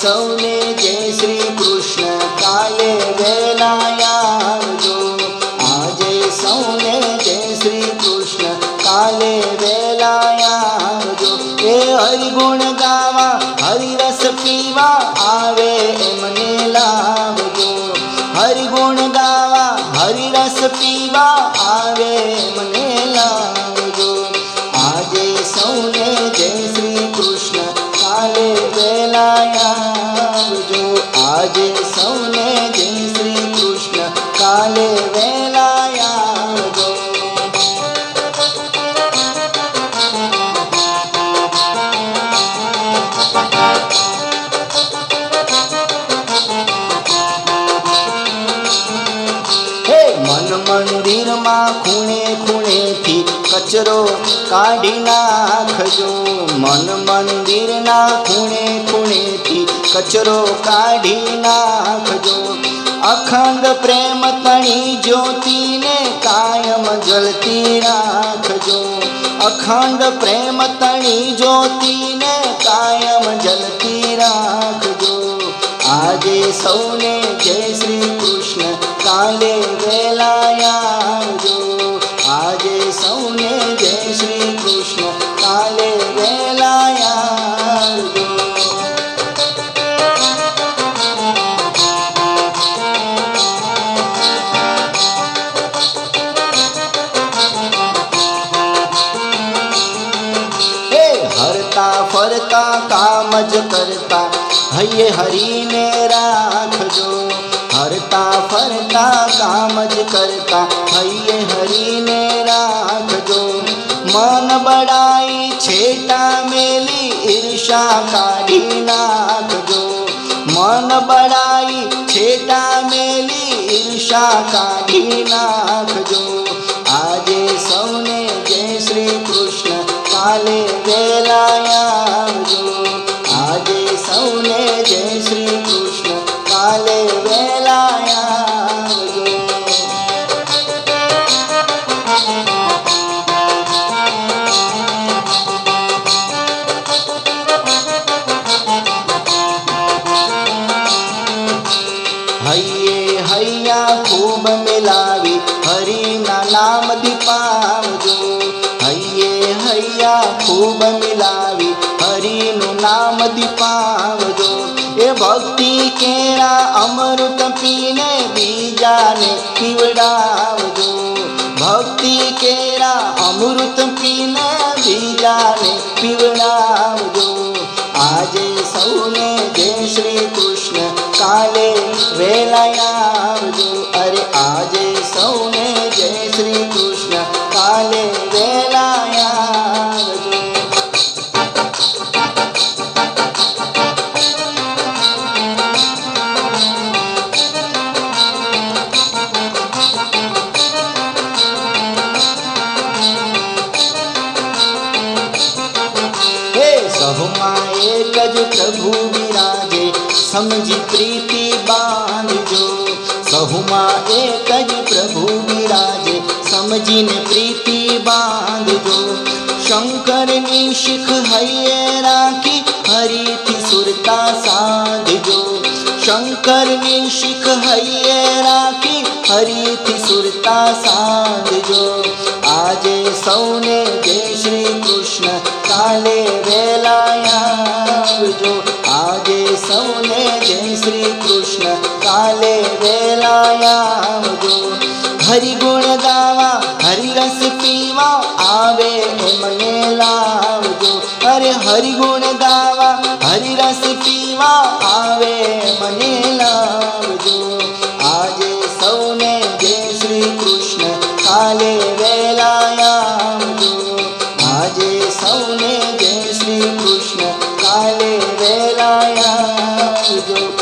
सौने जय श्री कृष्ण काले वेलाया जो आजे सौने जय श्री कृष्ण काले वेलाया जो ए हरिगुण गावा हरिरस पीवा, आवे मने लाभ जो हरिगुण गावा हरिरस पीवा, आवे સૌને જય શ્રી કૃષ્ણ કાલે આવજો મન મંદિરમાં ખૂણે ખૂણેથી કચરો કાઢી નાખજો મન મંદિરના ખૂણે ખૂણેથી કચરો કાઢી નાખજો. અખંડ પ્રેમ તણી જ્યોતિને કાયમ જલતી રાખજો. અખંડ પ્રેમ તણી જ્યોતિને કાયમ જલતી રાખજો. આજે સૌને જય શ્રી કૃષ્ણ. કાલે વેલાયા करता, कामज करता भै हरि ने राख जो हरता, फरता, कामज करता भै हरि ने राख जो मन बड़ाई, छेटा मेली ईर्षा काढ़ी नाख जो मन बड़ाई, छेटा मेली ईर्षा काढ़ी नाख जो મિલાવી હરિના નામ દીપાવજો. હૈયે હૈયા ખૂબ મિલાવી હરિનું નામ દીપાવજો. એ ભક્તિ કેળા અમૃત પીને બીજાને પીવડાવજો. ભક્તિ કેળા અમૃત પીને कज प्रभु विराजे, समझ प्रीति बाँध जो। सहुमा कज प्रभु विराजे समझी ने प्रीति बाँध जो। शंकर नी शिख हये राखी हरी थी सुरता साध जो। शंकर नी शिख हये राखी हरी थी सुरता साध जो। आजे सौने जय श्री कृष्ण, काले वेलाया આવજો આજે સૌને જય શ્રી કૃષ્ણ કાલે વેલાયા આવજો હરિગુણ ગાવા, હરિરસ પીવા, આવે મને લાવજો અરે હરિગુણ ગાવા, હરિરસ પીવા, આવે મને go.